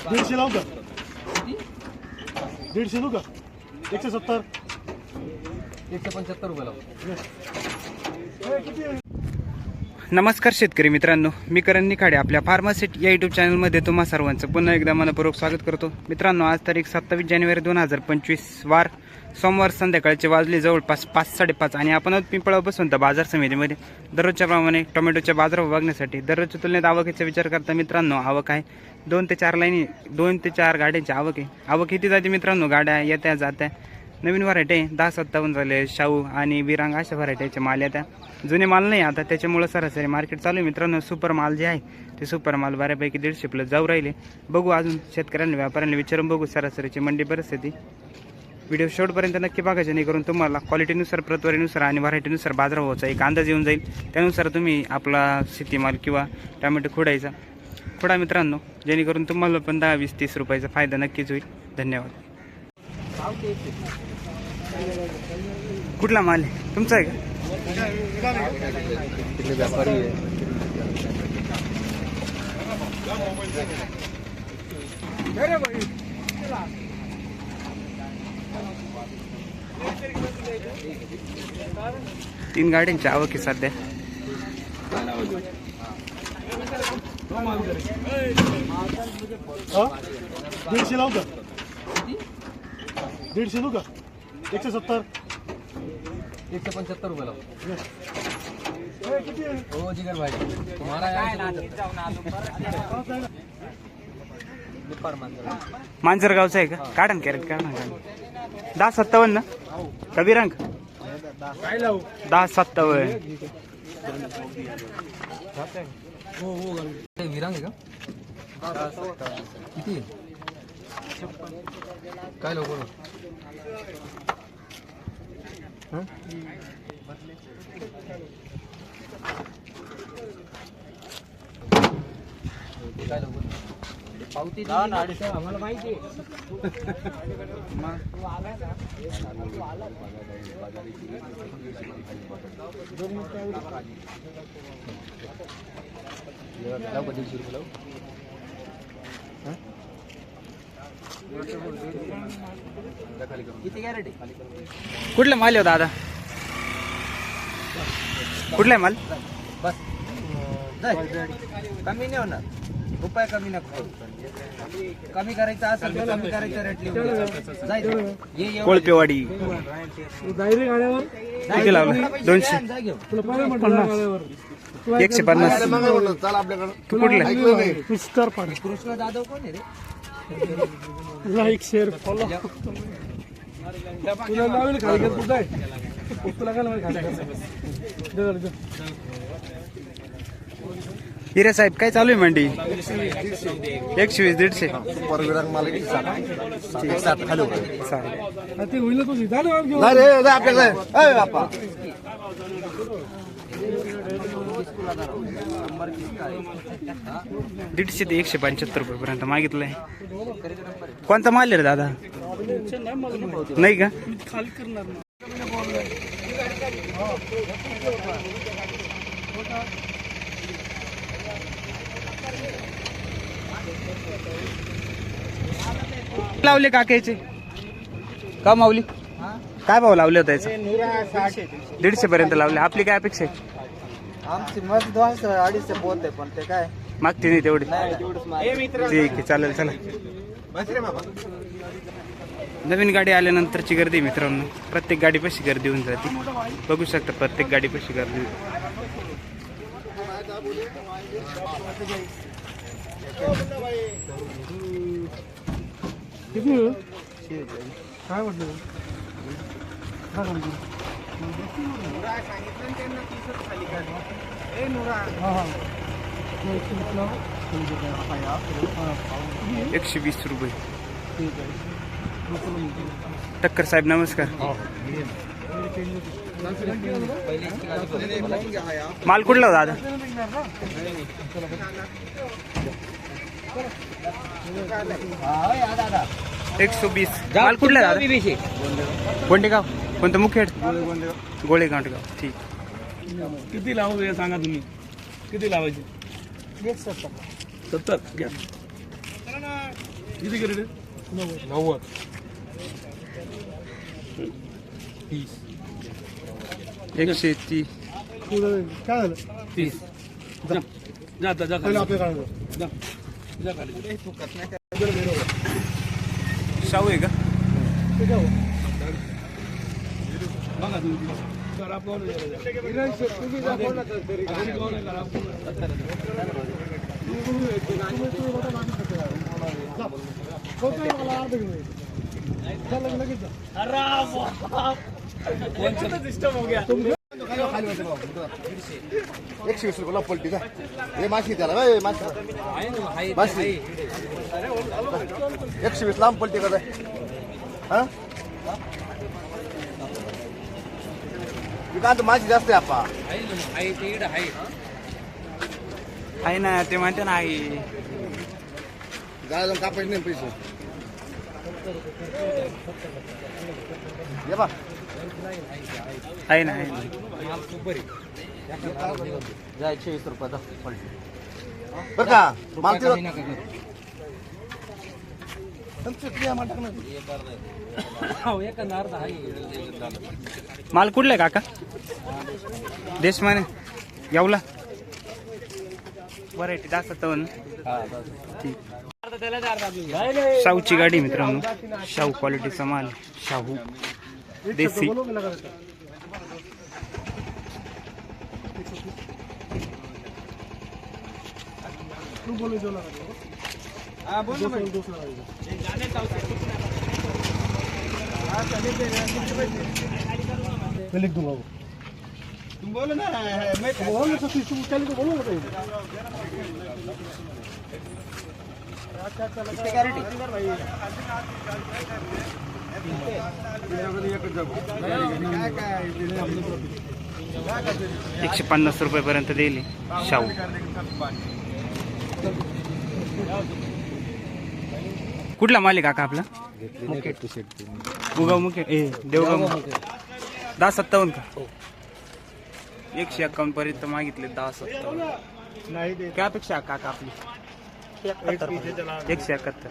दीडशे लावू का दीडशे देऊ का एकशे सत्तर. एकशे पंच्याहत्तर रुपये लाव? नमस्कार शेतकरी मित्रांनो मी करण निखाडे आपल्या फार्मासिट या युट्यूब चॅनलमध्ये तुम्हा सर्वांचं पुन्हा एकदा मनपूर्वक स्वागत करतो. मित्रांनो आज तारीख सत्तावीस जानेवारी दोन हजार पंचवीस वार सोमवार संध्याकाळचे वाजले जवळपास पाच साडेपाच आणि आपण आहोत पिंपळा बसून तर बाजार समितीमध्ये. दररोजच्या प्रमाणे टोमॅटोच्या बाजार बघण्यासाठी दररोजच्या तुलनेत आवकीचा विचार करता मित्रांनो आवक आहे. दोन ते चार लाईनी दोन ते चार गाड्यांची आवक आहे. आवक किती जाते मित्रांनो? गाड्या येत्या जात्या. नवीन व्हरायटी आहे. दहा सत्तावन्न झाले. शाहू आणि विरांग अशा व्हरायटीचे माल येत्या. जुने माल नाही आता त्याच्यामुळं सरासरी मार्केट चालू आहे. मित्रांनो सुपर माल जे आहे ते सुपर माल बऱ्यापैकी दीडशे प्लस जाऊ राहिले. बघू अजून शेतकऱ्यांना व्यापाऱ्यांना विचारून बघू सरासरीची मंडी परिस्थिती. व्हिडिओ शेवटपर्यंत नक्की बघा जेणेकरून तुम्हाला क्वालिटीनुसार प्रतवारीनुसार आणि व्हरायटीनुसार बाजारभावाचा एक अंदाज येऊन जाईल. त्यानुसार तुम्ही आपला शेतीमाल किंवा टोमॅटो खोडायचा. खोडा मित्रांनो जेणेकरून तुम्हाला पण दहा वीस तीस रुपयाचा फायदा नक्कीच होईल. धन्यवाद. कुठला माल आहे? तुमचा आहे का? व्यापारी आहे तीन गाड्यांची आवक आहे सध्या हा। दीडशे लावू का दीडशे देऊ का एकशे सत्तर। एकशे पंच्याहत्तर रुपये लाव किती हो जिगर भाई तुम्हाला यायचं मांजर मांजरगावचा आहे का? काढा ना कॅरेट काढा ना काढा. दहा सत्तावन्न. ना काय लावू दहा सत्तावन्न. हे विरांग आहे का? किती आहे? काय लाव बोला हं? काय लाव बोला पावती आम्हाला माहिती कुठला माल हो दादा? कुठला माल? बस. कमी नाही होणार. रुपये कमी नको कमी करायचं असेल तर कमी करायचं रेट लिहून एवढं. कोळपेवाडी. किती लावलं दोनशे. तुला पन्नास. एकशे पन्नास. तू कुठला? मिस्टर कृष्ण जाधव कोण आहे रे? लाईक शेअर फॉलो तुला लावेल खाली कुठं आहे तुला काय लावेल खाली. हिरे साहेब काय चालू आहे मंडी? एकशे वीस दीडशे. दीडशे ते एकशे पंच्याहत्तर रुपयेपर्यंत मागितलंय. कोणता माल आहे रे दादा? नाही का? खाली करणार लावले काकाचे? का माऊली? काय भाव लावले होते याचं? दीडशे पर्यंत लावले. आपली काय अपेक्षा आहे? आमची मस्त दोनशे अडीचशे आहे पण ते काय? मागते नाही तेवढी. नाही ठीक आहे चालेल चला. नवीन गाडी आल्यानंतरची गर्दी मित्रांनो. प्रत्येक गाडीपाशी गर्दी होऊन जाते. बघू शकता प्रत्येक गाडीपाशी गर्दी. किती वेळ? काय म्हटलं काय म्हटलं? हा, हा. तो एकशे वीस लाव. हा. एकशे वीस रुपये ठीक आहे. लोकल म्हणते. टक्कर साहेब नमस्कार माल कुठला हो दादा एकशे वीस. माल कुठला दादा? गोंडेगाव. कोणतं मुखेड गोळेगांडगाव ठीक. किती लावू हे सांगा तुम्ही? किती लावायचे? सत्तर. घ्या. किती गेले नव्वद. तीस. एकशे ती काय झालं तीस जा जा. जा आपल्या जा जा. खाली शाहू आहे का? बघा तुम्ही करा फोन एकशे वीस रुपये पलटी का हे माशी त्याला ए, माशी. माशी. एकशे वीस लांब पलटी का हा? विकांत माशी जास्त आहे आपा आहे ना ते म्हणते ना आई. जायला कापायचे नाही पैसे. ये बा. आहे ना आहे ना. जा एकशे वीस रुपयाचा पलटी. बरं का? माल रुपया तिथं- माल टाकणार. माल कुठला आहे काका? देशमाने. येवला. व्हरायटी दाखवतो ठीक शाहूची गाडी मित्रांनो. शाहू क्वालिटीचा माल. शाहू. देसी. तू बोलू जो लगा हा, बोल. मैं लिख दूंगा वो तुम बोलो ना मैं बोलो ना सतीश तुम चल के बोलो बताइए कॅरेटी काय काय एकशे पन्नास रुपयापर्यंत देईल शाहू. कुठला माल आहे काका आपला? उगाव मुखे ए देवगाव दहा सत्तावन्न का? एकशे एक्कावन्न पर्यंत मागितले दहा सत्तावन्न. काय अपेक्षा काका आपली? एकशे एकाहत्तर.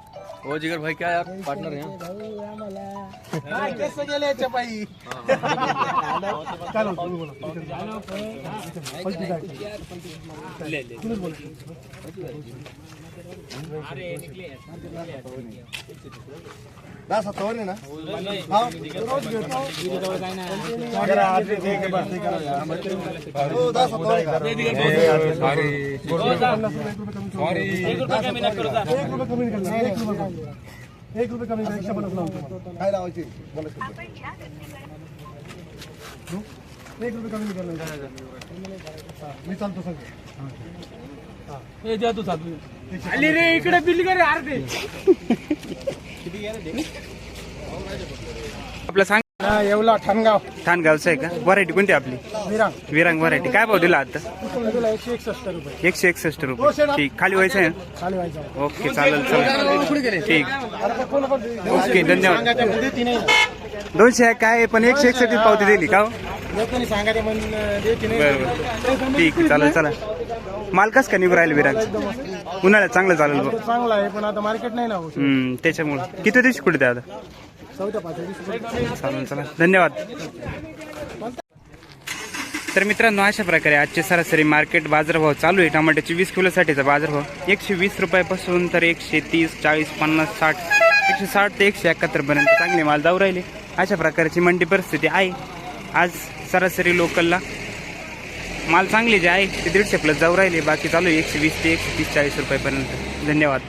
ओ जिगर भाई क्या आप पार्टनर हैं। ना? हा। रोज एक ते हो, रुपये कमी एक रुपये करा. काय लावायची? बोला एक रुपये कमी करणार. मी चालतो सगळं. आली रे इकडे बिल करे अर्धे. आपलं सांग येवला ठाणगाव. ठाणगावचं आहे का? व्हरायटी कोणती आपली? विरांग. विरांग व्हरायटी काय भाव दिला आता? तुला एकशे एकसष्ट रुपये. एकशे एकसष्ट रुपये. ठीक. खाली व्हायचं आहे? खाली व्हायचं ओके चालेल चालेल. ठीक. ओके धन्यवाद. नाही दोनशे आहे काय? आहे, पण एकशे एकसष्ट पावती दिली का हो? सांगायचे बरं बरं. ठीक आहे चालेल. चला माल कस का निघू राहिले विरांग? उन्हाळ्यात चांगलं चालेल बघ. चांगला आहे पण आता मार्केट नाही ना हो. हम्म, त्याच्यामुळं. किती दिवशी कुठे द्या आता? चालेल चला धन्यवाद. तर मित्रांनो अशा प्रकारे आजचे सरासरी मार्केट बाजारभाव चालू आहे. टमाट्याचे वीस किलोसाठीचा बाजारभाव एकशे वीस रुपयापासून तर एकशे तीस चाळीस पन्नास साठ एकशे साठ ते एकशे एकाहत्तर पर्यंत चांगले माल जाऊ राहिले. अशा प्रकारची मंडी परिस्थिती आहे. आज सरासरी लोकलला माल चांगले जे आहे ते दीडशे प्लस जाऊ राहिले. बाकी चालू आहे एकशे वीस ते एकशे तीस चाळीस रुपयापर्यंत. धन्यवाद.